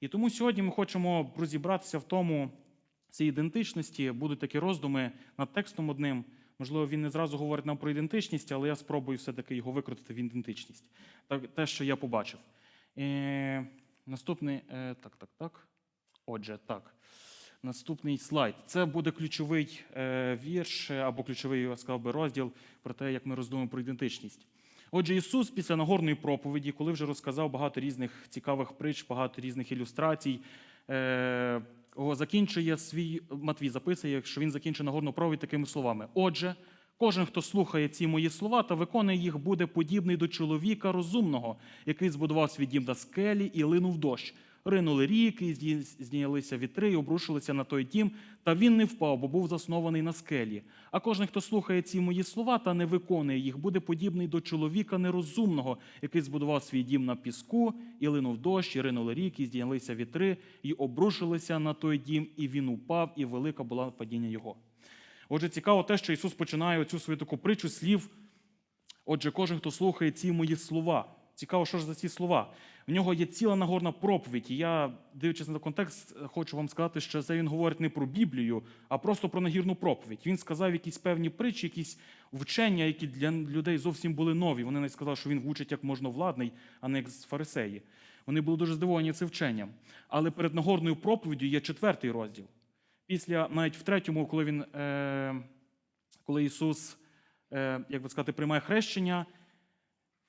І тому сьогодні ми хочемо розібратися в тому, цій ідентичності. Будуть такі роздуми над текстом одним. Можливо, він не зразу говорить нам про ідентичність, але я спробую все-таки його викрутити в ідентичність. Так, те, що я побачив. Е, наступний. Е, так, так, так. Отже, так. Наступний слайд. Це буде ключовий е, вірш або ключовий, я сказав би, розділ про те, як ми роздумуємо про ідентичність. Отже, Ісус після Нагорної проповіді, коли вже розказав багато різних цікавих притч, багато різних ілюстрацій, е, закінчує свій Матвій записує, що він закінчує Нагорну проповідь такими словами: Отже, кожен, хто слухає ці мої слова та виконує їх, буде подібний до чоловіка розумного, який збудував свій дім на скелі і линув дощ. Ринули ріки, зді- здійнялися вітри і обрушилися на той дім, та він не впав, бо був заснований на скелі. А кожен, хто слухає ці мої слова та не виконує їх, буде подібний до чоловіка нерозумного, який збудував свій дім на піску, і линув дощ, і ринули ріки, і здійнялися вітри, і обрушилися на той дім, і він упав, і велика була падіння його. Отже, цікаво те, що Ісус починає цю свою таку притчу слів. Отже, кожен, хто слухає ці мої слова. Цікаво, що ж за ці слова. В нього є ціла нагорна проповідь. І я, дивлячись на контекст, хочу вам сказати, що це він говорить не про Біблію, а просто про нагірну проповідь. Він сказав якісь певні притчі, якісь вчення, які для людей зовсім були нові. Вони не сказали, що він вчить як можновладний, а не як з фарисеї. Вони були дуже здивовані цим вченням. Але перед нагорною проповіддю є четвертий розділ. Після, навіть в третьому, коли він, е, коли Ісус, е, як би сказати, приймає хрещення,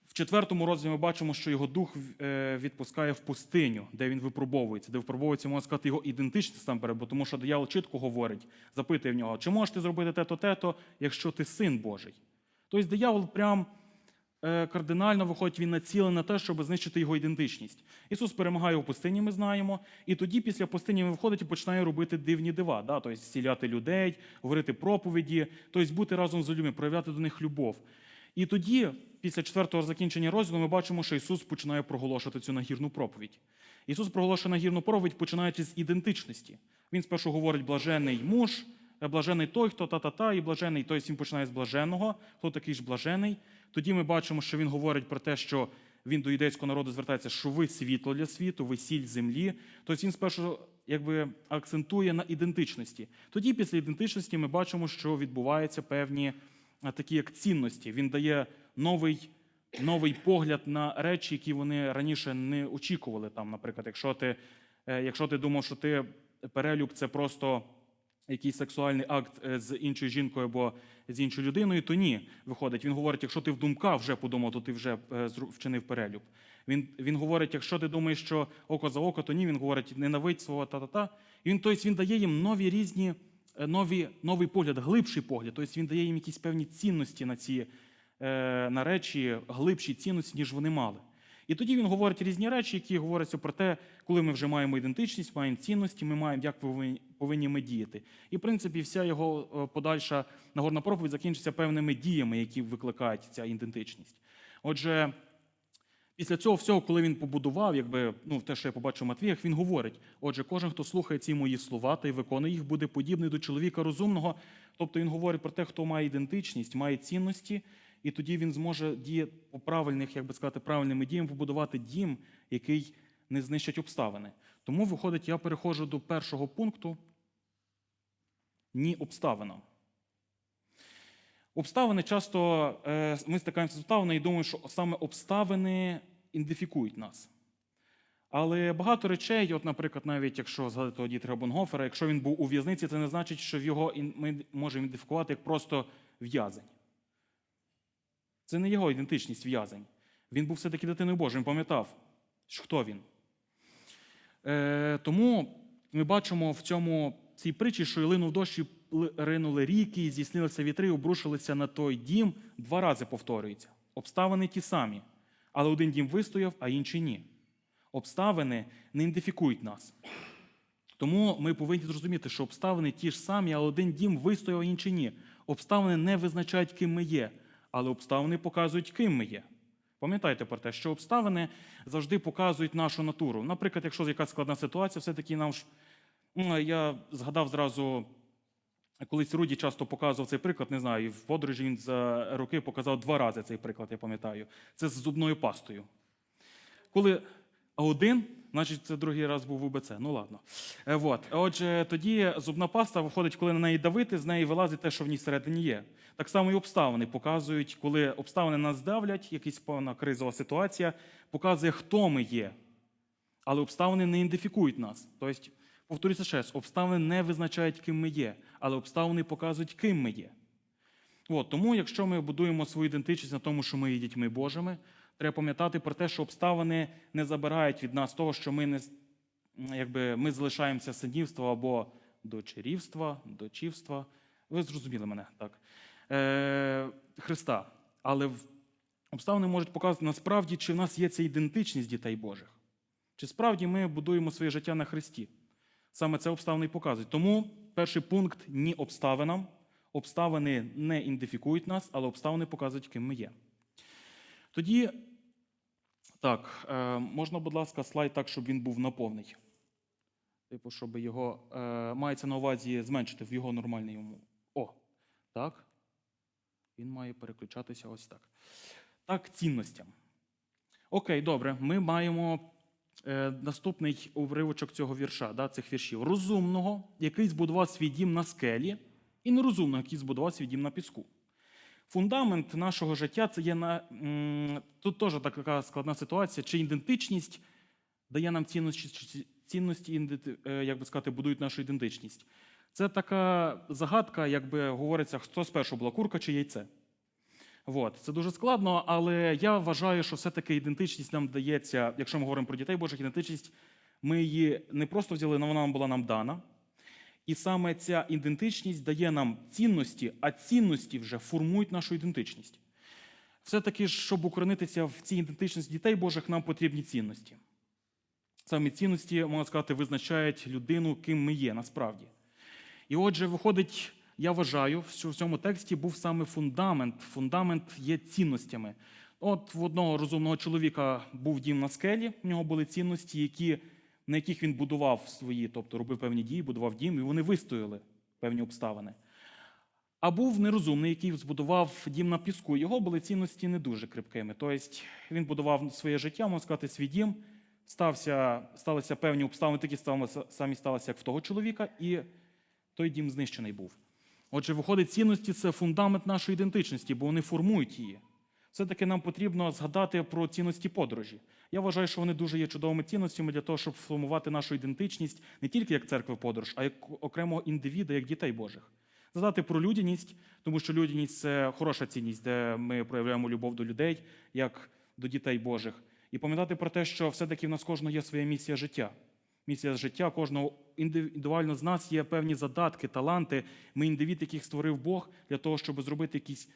в четвертому розділі ми бачимо, що його дух е, відпускає в пустиню, де він випробовується, де випробовується, можна сказати, його ідентичність там перед, тому що диявол чітко говорить, запитує в нього, чи можеш ти зробити те-то, те-то, якщо ти син Божий. Тобто диявол прям е, кардинально виходить, він націлений на те, щоб знищити його ідентичність. Ісус перемагає у пустині, ми знаємо, і тоді після пустині він виходить і починає робити дивні дива, да? тобто зціляти людей, говорити проповіді, тобто бути разом з людьми, проявляти до них любов. І тоді, після четвертого закінчення розділу, ми бачимо, що Ісус починає проголошувати цю нагірну проповідь. Ісус проголошує нагірну проповідь, починаючи з ідентичності. Він спершу говорить блажений муж, е, блажений той, хто та-та-та, і блажений, тобто він починає з блаженого, хто такий ж блажений. Тоді ми бачимо, що він говорить про те, що він до юдейського народу звертається, що ви світло для світу, ви сіль землі. Тобто він спершу якби акцентує на ідентичності. Тоді, після ідентичності, ми бачимо, що відбуваються певні такі як цінності. Він дає новий, новий погляд на речі, які вони раніше не очікували. Там, наприклад, якщо ти, е, якщо ти думав, що ти перелюб це просто якийсь сексуальний акт е, з іншою жінкою або з іншою людиною, то ні. Виходить, він говорить, якщо ти в думках вже подумав, то ти вже е, вчинив перелюб. Він, він говорить, якщо ти думаєш, що око за око, то ні. Він говорить, ненавидь свого та-та-та. І він, тобто, він дає їм нові різні, нові, новий погляд, глибший погляд. Тобто він дає їм якісь певні цінності на ці е, на речі, глибші цінності, ніж вони мали. І тоді він говорить різні речі, які говоряться про те, коли ми вже маємо ідентичність, маємо цінності, ми маємо, як повинні, повинні ми діяти. І, в принципі, вся його е, подальша нагорна проповідь закінчиться певними діями, які викликають ця ідентичність. Отже, після цього всього, коли він побудував, якби ну те, що я побачив в Матвіях, він говорить: отже, кожен, хто слухає ці мої слова та й виконує їх, буде подібний до чоловіка розумного. Тобто він говорить про те, хто має ідентичність, має цінності, і тоді він зможе діяти по правильних, як би сказати, правильними діями побудувати дім, який не знищить обставини. Тому, виходить, я переходжу до першого пункту ні обставинам. Обставини часто е, ми стикаємося з обставинами і думаємо, що саме обставини ідентифікують нас. Але багато речей, от, наприклад, навіть якщо згадати того Дітера Бонгофера, якщо він був у в'язниці, це не значить, що його ми можемо ідентифікувати як просто в'язень. Це не його ідентичність в'язень. Він був все-таки дитиною Божою, він пам'ятав, хто він. Е, тому ми бачимо в цьому цій притчі, що і линув дощ, ринули ріки, і здійснилися вітри, обрушилися на той дім. Два рази повторюється. Обставини ті самі. Але один дім вистояв, а інший ні. Обставини не ідентифікують нас. Тому ми повинні зрозуміти, що обставини ті ж самі, але один дім вистояв, а інший ні. Обставини не визначають, ким ми є, але обставини показують, ким ми є. Пам'ятайте про те, що обставини завжди показують нашу натуру. Наприклад, якщо якась складна ситуація, все-таки нам ж я згадав зразу, колись Руді часто показував цей приклад, не знаю, і в подорожі він за роки показав два рази цей приклад, я пам'ятаю. Це з зубною пастою. Коли один Значить, це другий раз був в УБЦ. Ну ладно. Е, вот. Отже, тоді зубна паста виходить, коли на неї давити, з неї вилазить те, що в ній всередині є. Так само і обставини показують, коли обставини нас давлять, якась певна кризова ситуація, показує, хто ми є. Але обставини не ідентифікують нас. Тобто, повторюся ще раз, обставини не визначають, ким ми є, але обставини показують, ким ми є. От, тому, якщо ми будуємо свою ідентичність на тому, що ми є дітьми Божими, треба пам'ятати про те, що обставини не забирають від нас того, що ми не якби, ми залишаємося синівства або дочерівства, дочівства. Ви зрозуміли мене так. Е, Христа. Але обставини можуть показати насправді, чи в нас є ця ідентичність дітей Божих. Чи справді ми будуємо своє життя на Христі? Саме це обставини і показують. Тому перший пункт ні обставинам. Обставини не ідентифікують нас, але обставини показують, ким ми є. Тоді, так, е, можна, будь ласка, слайд так, щоб він був наповний. Типу, щоб його е, мається на увазі зменшити в його нормальний йому. О, так. Він має переключатися ось так. Так, цінностям. Окей, добре. Ми маємо наступний уривочок цього вірша, да, цих віршів. Розумного, який збудував свій дім на скелі, і нерозумного, який збудував свій дім на піску. Фундамент нашого життя це є на тут теж така складна ситуація, чи ідентичність дає нам цінності, чи цінності е, як би сказати, будують нашу ідентичність. Це така загадка, якби говориться, хто спершу була курка чи яйце. От. Це дуже складно, але я вважаю, що все-таки ідентичність нам дається, якщо ми говоримо про дітей Божих, ідентичність, ми її не просто взяли, але вона була нам дана. І саме ця ідентичність дає нам цінності, а цінності вже формують нашу ідентичність. Все-таки, щоб укоренитися в цій ідентичності дітей Божих, нам потрібні цінності. Саме цінності, можна сказати, визначають людину, ким ми є насправді. І отже, виходить, я вважаю, що в цьому тексті був саме фундамент. Фундамент є цінностями. От в одного розумного чоловіка був дім на скелі, в нього були цінності, які, на яких він будував свої, тобто робив певні дії, будував дім, і вони вистояли певні обставини. А був нерозумний, який збудував дім на піску. Його були цінності не дуже крепкими. Тобто він будував своє життя, можна сказати, свій дім. Стався, сталися певні обставини, такі самі сталися, як в того чоловіка, і той дім знищений був. Отже, виходить, цінності це фундамент нашої ідентичності, бо вони формують її. Все-таки нам потрібно згадати про цінності подорожі. Я вважаю, що вони дуже є чудовими цінностями для того, щоб формувати нашу ідентичність не тільки як церкви подорож, а як окремого індивіда, як дітей Божих. Згадати про людяність, тому що людяність це хороша цінність, де ми проявляємо любов до людей, як до дітей Божих. І пам'ятати про те, що все-таки в нас кожного є своя місія життя. Місія життя кожного індивідуально з нас є певні задатки, таланти. Ми індивід, яких створив Бог для того, щоб зробити якісь,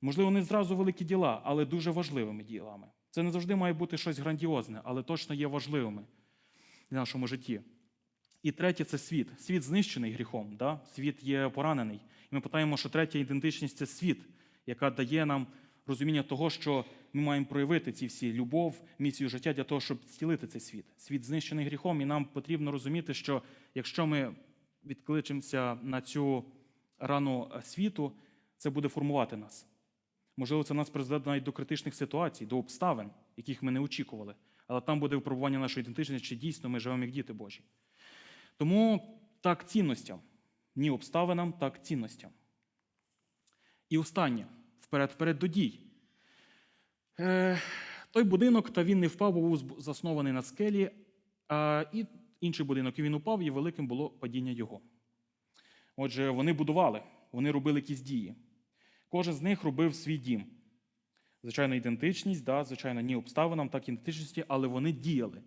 можливо, не зразу великі діла, але дуже важливими ділами. Це не завжди має бути щось грандіозне, але точно є важливими в нашому житті. І третє це світ. Світ знищений гріхом. Да? Світ є поранений. І ми питаємо, що третя ідентичність це світ, яка дає нам розуміння того, що ми маємо проявити ці всі любов, місію життя для того, щоб зцілити цей світ. Світ знищений гріхом, і нам потрібно розуміти, що якщо ми відкличемося на цю рану світу, це буде формувати нас. Можливо, це нас призведе навіть до критичних ситуацій, до обставин, яких ми не очікували. Але там буде випробування нашої ідентичності, чи дійсно ми живемо як діти Божі. Тому так цінностям. Ні обставинам, так цінностям. І останнє вперед, вперед до дій. Е, той будинок, та він не впав, був заснований на скелі, а і інший будинок, і він упав, і великим було падіння його. Отже, вони будували, вони робили якісь дії. Кожен з них робив свій дім. Звичайно, ідентичність, да, звичайно, ні обставинам, так і ідентичності, але вони діяли.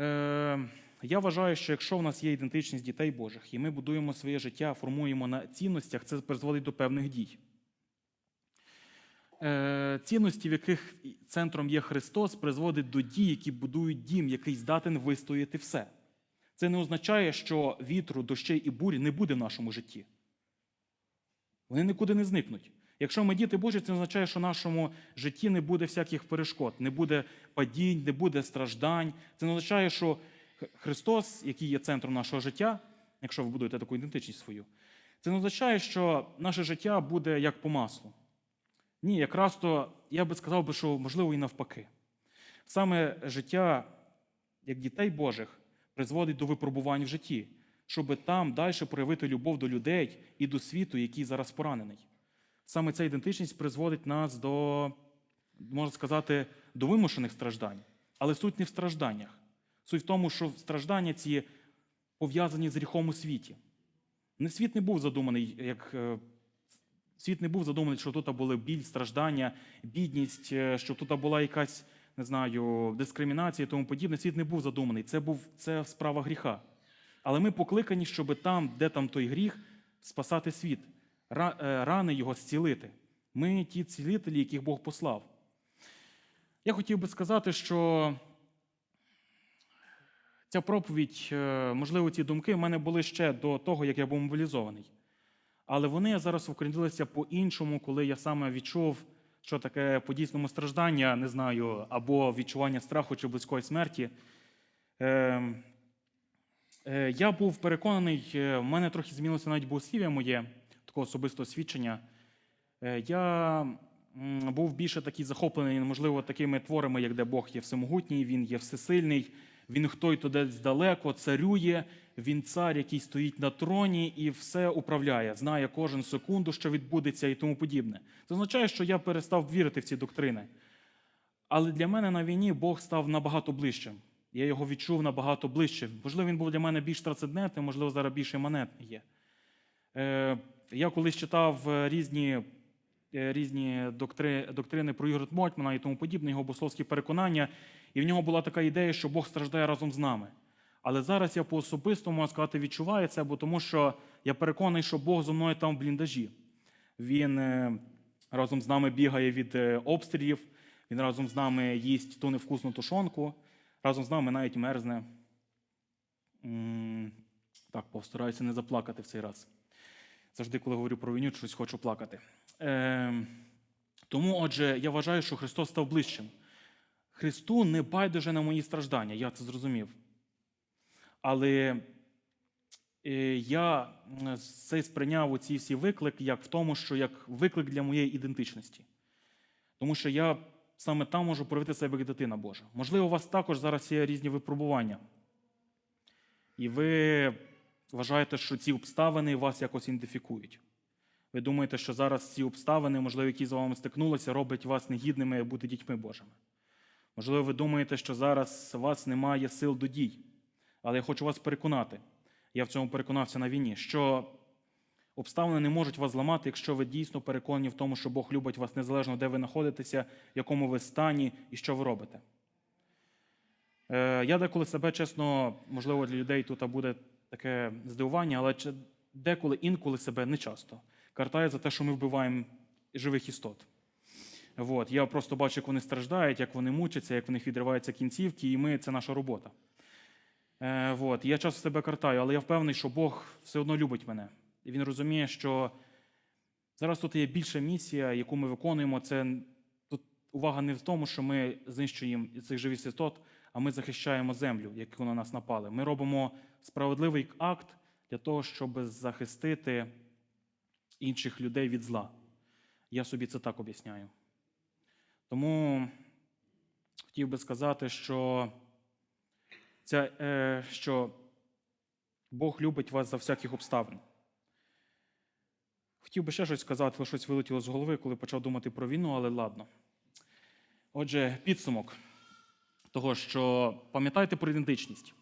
Е, я вважаю, що якщо в нас є ідентичність дітей Божих, і ми будуємо своє життя, формуємо на цінностях, це призводить до певних дій. Е, цінності, в яких центром є Христос, призводить до дій, які будують дім, який здатен вистояти все. Це не означає, що вітру, дощей і бурі не буде в нашому житті. Вони нікуди не зникнуть. Якщо ми діти Божі, це означає, що в нашому житті не буде всяких перешкод, не буде падінь, не буде страждань. Це не означає, що Христос, який є центром нашого життя, якщо ви будуєте таку ідентичність свою, це не означає, що наше життя буде як по маслу. Ні, якраз то я би сказав, би, що можливо і навпаки. Саме життя, як дітей Божих, призводить до випробувань в житті, щоб там далі проявити любов до людей і до світу, який зараз поранений. Саме ця ідентичність призводить нас до, можна сказати, до вимушених страждань. Але суть не в стражданнях. Суть в тому, що страждання ці пов'язані з гріхом у світі. Світ не був задуманий, як е, світ не був задуманий, що тут були біль, страждання, бідність, е, що тут була якась, не знаю, дискримінація і тому подібне. Світ не був задуманий. Це був це справа гріха. Але ми покликані, щоб там, де там той гріх, спасати світ, е, рани його зцілити. Ми ті цілителі, яких Бог послав. Я хотів би сказати, що ця проповідь, е, можливо, ці думки в мене були ще до того, як я був мобілізований. Але вони зараз укорінилися по-іншому, коли я саме відчув, що таке по-дійсному страждання, не знаю, або відчування страху чи близької смерті. Е, е, я був переконаний, е, в мене трохи змінилося навіть богослів'я моє, такого особистого свідчення. Е, Я був більше такий захоплений, можливо, такими творами, як де Бог є всемогутній, Він є всесильний, він хто й то десь далеко царює, він цар, який стоїть на троні і все управляє, знає кожен секунду, що відбудеться і тому подібне. Це означає, що я перестав вірити в ці доктрини. Але для мене на війні Бог став набагато ближчим. Я його відчув набагато ближче. Можливо, він був для мене більш трансцендентним, можливо, зараз більш іманентний є. Е, я колись читав е, різні, е, різні доктри, доктрини про Ігоря Мотьмана і тому подібне, його богословські переконання, і в нього була така ідея, що Бог страждає разом з нами. Але зараз я по особистому можу сказати, відчуваю це, бо тому що я переконаний, що Бог зо мною там в бліндажі. Він е, разом з нами бігає від е, обстрілів, він разом з нами їсть ту невкусну тушонку, разом з нами навіть мерзне. Так, постараюся не заплакати в цей раз. Завжди, коли говорю про війну, щось хочу плакати. Е, тому, отже, я вважаю, що Христос став ближчим. Христу не байдуже на мої страждання, я це зрозумів. Але е, я це сприйняв оці всі виклики як в тому, що як виклик для моєї ідентичності. Тому що я саме там можу проявити себе як дитина Божа. Можливо, у вас також зараз є різні випробування. І ви вважаєте, що ці обставини вас якось ідентифікують. Ви думаєте, що зараз ці обставини, можливо, які з вами стикнулися, роблять вас негідними бути дітьми Божими. Можливо, ви думаєте, що зараз у вас немає сил до дій. Але я хочу вас переконати, я в цьому переконався на війні, що обставини не можуть вас зламати, якщо ви дійсно переконані в тому, що Бог любить вас незалежно, де ви знаходитеся, в якому ви стані і що ви робите. Е, Я деколи себе, чесно, можливо, для людей тут буде таке здивування, але деколи інколи себе не часто картаю за те, що ми вбиваємо живих істот. От. Я просто бачу, як вони страждають, як вони мучаться, як в них відриваються кінцівки, і ми це наша робота. Е, от. Я часто себе картаю, але я впевнений, що Бог все одно любить мене. І він розуміє, що зараз тут є більша місія, яку ми виконуємо. Це тут увага не в тому, що ми знищуємо цих живих істот, а ми захищаємо землю, яку на нас напали. Ми робимо справедливий акт для того, щоб захистити інших людей від зла. Я собі це так об'ясняю. Тому хотів би сказати, що, ця, е, що Бог любить вас за всяких обставин. Хотів би ще щось сказати, але щось вилетіло з голови, коли почав думати про війну, але ладно. Отже, підсумок того, що пам'ятайте про ідентичність.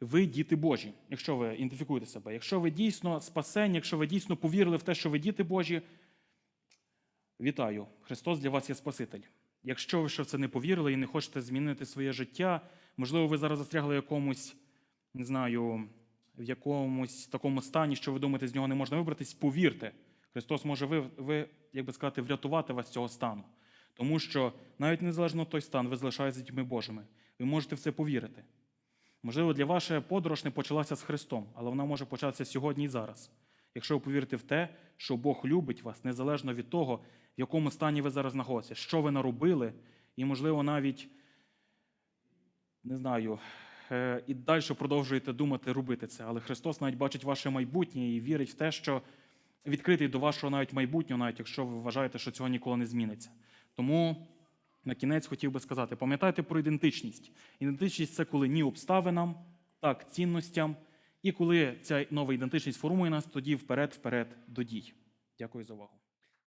Ви діти Божі, якщо ви ідентифікуєте себе. Якщо ви дійсно спасені, якщо ви дійсно повірили в те, що ви діти Божі, вітаю! Христос для вас є Спаситель. Якщо ви ще в це не повірили і не хочете змінити своє життя, можливо, ви зараз застрягли в якомусь, не знаю, в якомусь такому стані, що ви думаєте, з нього не можна вибратись, повірте, Христос може ви, ви як би сказати, врятувати вас з цього стану. Тому що навіть незалежно той стан, ви залишаєтеся дітьми Божими. Ви можете в це повірити. Можливо, для ваша подорож не почалася з Христом, але вона може початися сьогодні і зараз. Якщо ви повірите в те, що Бог любить вас, незалежно від того, в якому стані ви зараз знаходитеся, що ви наробили, і, можливо, навіть не знаю, е, і далі продовжуєте думати, робити це. Але Христос навіть бачить ваше майбутнє і вірить в те, що відкритий до вашого навіть майбутнього, навіть якщо ви вважаєте, що цього ніколи не зміниться. Тому на кінець хотів би сказати: пам'ятайте про ідентичність. Ідентичність це коли ні обставинам, так цінностям. І коли ця нова ідентичність формує нас, тоді вперед-вперед до дій. Дякую за увагу.